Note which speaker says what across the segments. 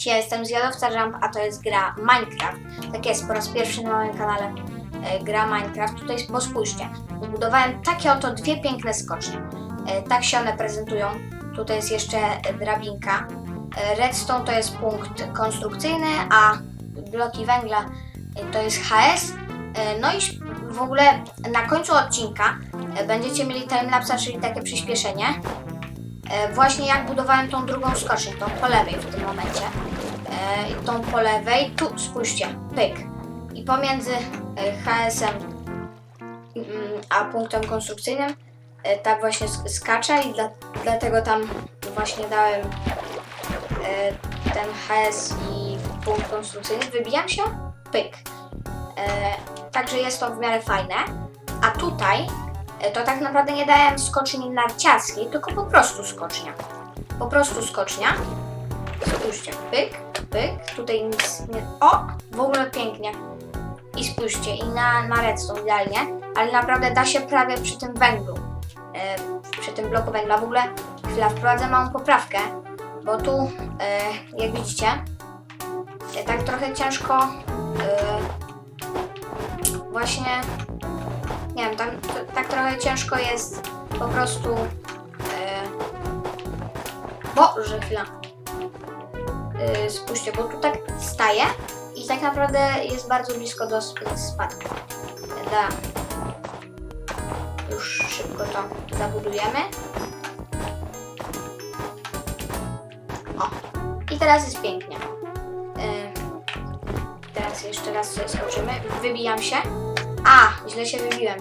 Speaker 1: Cześć, ja jestem Zjadowca Jump, a to jest gra Minecraft. Tak jest, po raz pierwszy na moim kanale e, gra Minecraft. Tutaj, bo spójrzcie, zbudowałem takie oto dwie piękne skocznie. E, tak się one prezentują. Tutaj jest jeszcze drabinka. E, redstone to jest punkt konstrukcyjny, a bloki węgla e, to jest HS. E, no i w ogóle na końcu odcinka e, będziecie mieli timelapsa, czyli takie przyspieszenie. E, właśnie jak budowałem tą drugą skocznię, tą po lewej w tym momencie. E, i tą po lewej, tu spójrzcie, pyk. I pomiędzy e, HS-em mm, a punktem konstrukcyjnym tak właśnie sk- skacze i dla, dlatego tam właśnie dałem ten HS i punkt konstrukcyjny. Wybijam się, pyk. Także jest to w miarę fajne. A tutaj to tak naprawdę nie dałem skoczni narciarskiej, tylko po prostu skocznia. Po prostu skocznia. Spójrzcie, pyk, pyk, tutaj nic nie... O! W ogóle pięknie. I spójrzcie, i na, na redstone idealnie, ale naprawdę da się prawie przy tym węglu, e, przy tym bloku węgla. W ogóle, chwila, wprowadzę małą poprawkę, bo tu, e, jak widzicie, e, tak trochę ciężko e, właśnie nie wiem, tam, to, tak trochę ciężko jest po prostu. E, Boże, chwila. E, spójrzcie, bo tu tak staje i tak naprawdę jest bardzo blisko do sp- spadku. Da. Już szybko to zabudujemy. O, i teraz jest pięknie. E, teraz jeszcze raz sobie skoczymy. Wybijam się. A, źle się wybiłem.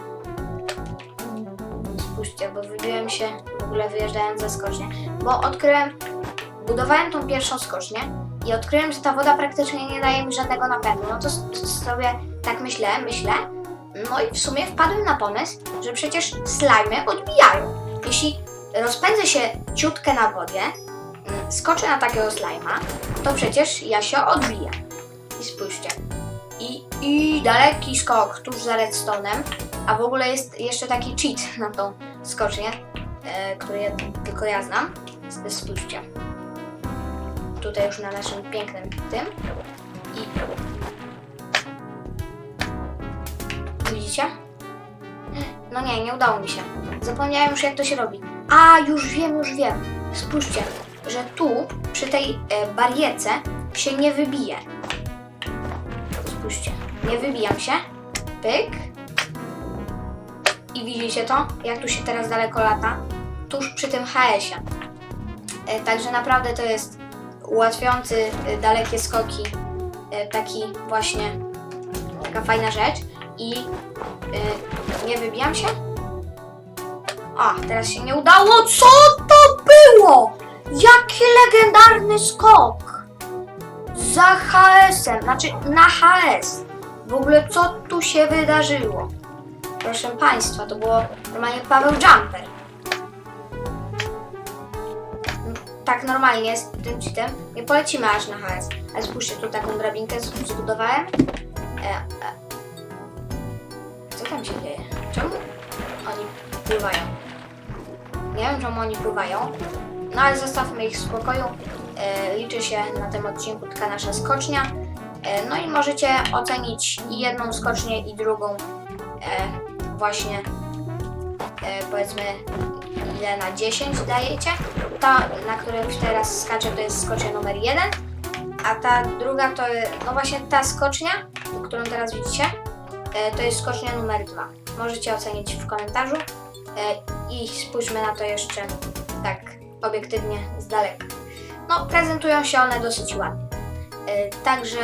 Speaker 1: Spójrzcie, bo wybiłem się w ogóle wyjeżdżając ze skocznie. Bo odkryłem, budowałem tą pierwszą skocznię i odkryłem, że ta woda praktycznie nie daje mi żadnego napędu. No to to sobie tak myślę, myślę. No i w sumie wpadłem na pomysł, że przecież slajmy odbijają. Jeśli rozpędzę się ciutkę na wodzie, mm, skoczę na takiego slajma, to przecież ja się odbiję. I spójrzcie, i, I daleki skok tuż za redstone'em, a w ogóle jest jeszcze taki cheat na tą skocznię, e, który ja, tylko ja znam. Spójrzcie. Tutaj już na naszym pięknym tym. I widzicie? No nie, nie udało mi się. Zapomniałem już jak to się robi. A, już wiem, już wiem. Spójrzcie, że tu przy tej e, barierce się nie wybije. Spójrzcie, nie wybijam się. Pyk. I widzicie to? Jak tu się teraz daleko lata? Tuż przy tym HS-ie. E, Także naprawdę to jest ułatwiający e, dalekie skoki. e, Taki właśnie, taka fajna rzecz. I e, nie wybijam się. A, teraz się nie udało. Co to było? Jaki legendarny skok! za HS-em, znaczy na HS. W ogóle co tu się wydarzyło? Proszę Państwa, to było normalnie Paweł Jumper. Tak normalnie z tym cheatem nie polecimy aż na HS. Ale spójrzcie, tu taką drabinkę zbudowałem. E, e. Co tam się dzieje? Czemu oni pływają? Nie wiem, czemu oni pływają. No ale zostawmy ich w spokoju. E, liczy się na tym odcinku tylko nasza skocznia. E, no i możecie ocenić i jedną skocznię i drugą e, właśnie e, powiedzmy ile na 10 dajecie. Ta, na której teraz skaczę to jest skocznia numer 1, a ta druga to no właśnie ta skocznia, którą teraz widzicie, e, to jest skocznia numer 2. Możecie ocenić w komentarzu e, i spójrzmy na to jeszcze tak obiektywnie z daleka. No, prezentują się one dosyć ładnie. E, Także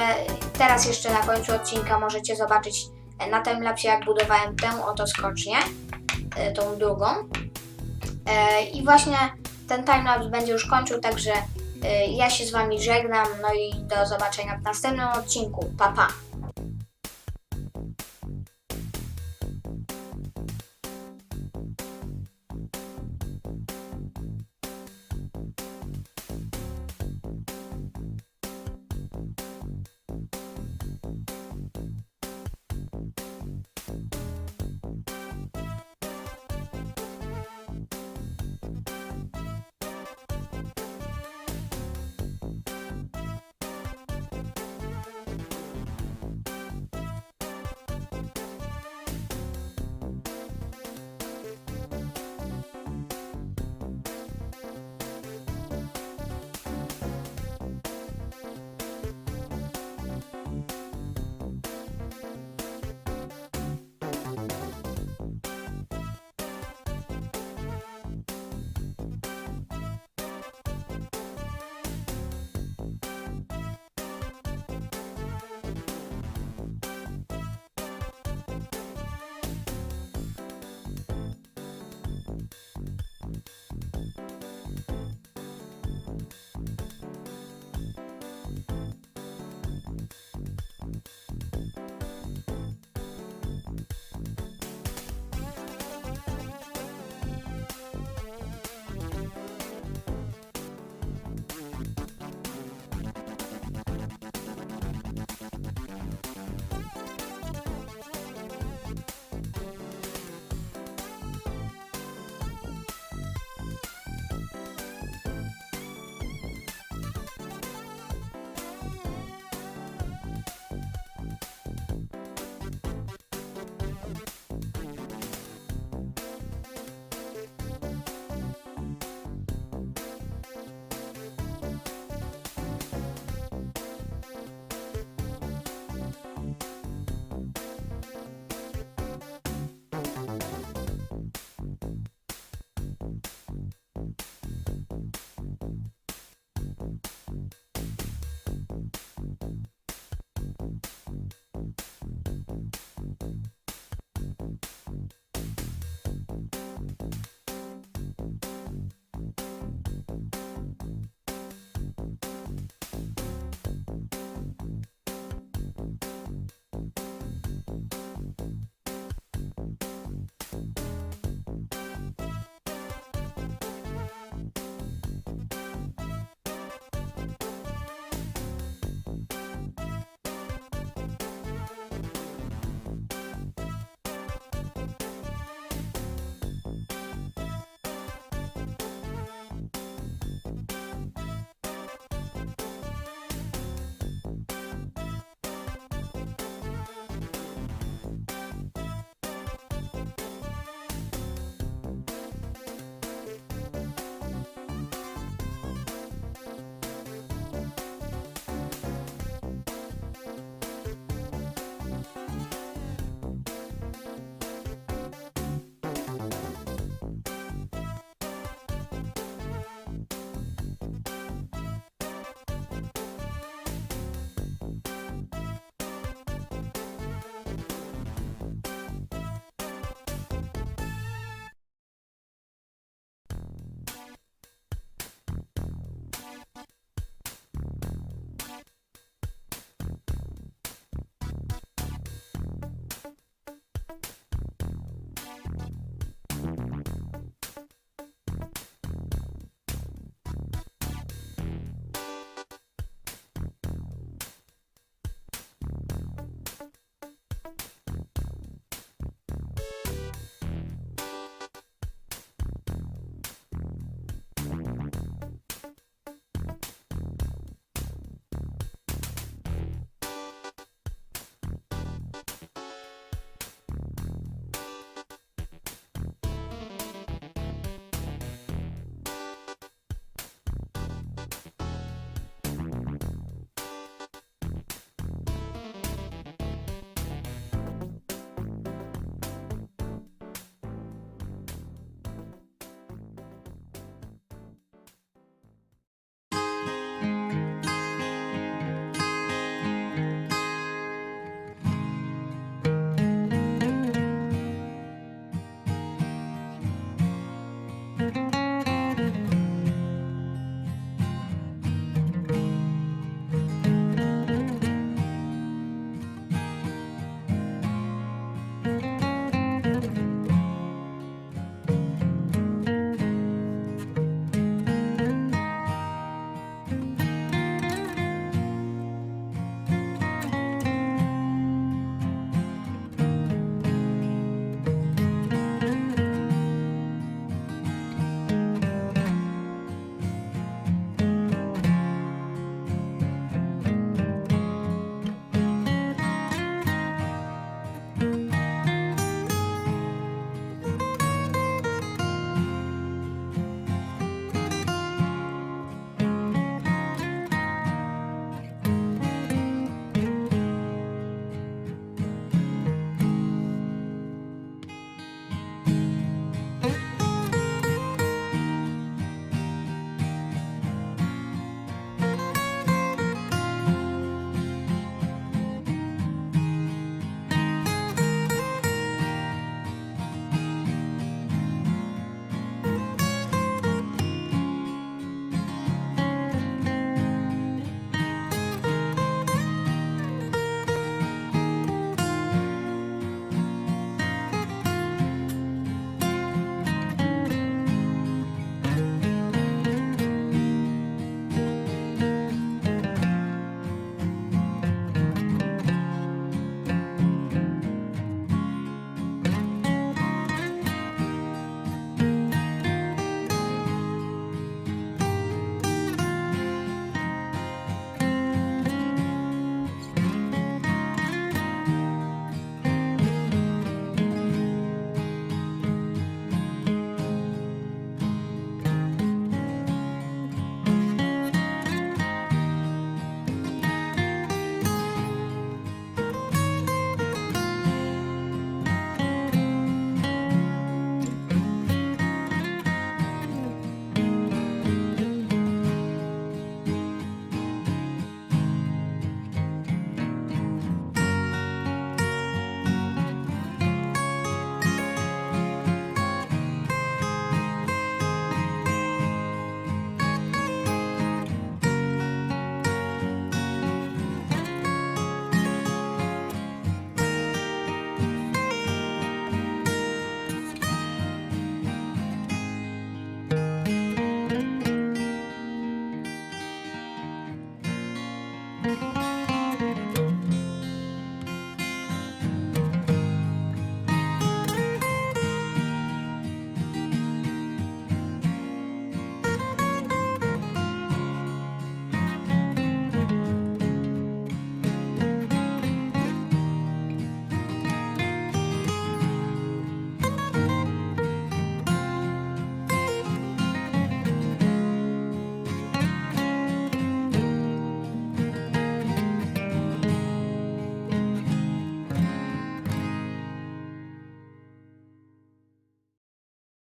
Speaker 1: teraz jeszcze na końcu odcinka możecie zobaczyć na timelapsie jak budowałem tę oto skocznię, tą drugą. I właśnie ten timelapse będzie już kończył, także e, ja się z Wami żegnam, no i do zobaczenia w następnym odcinku. Pa, pa!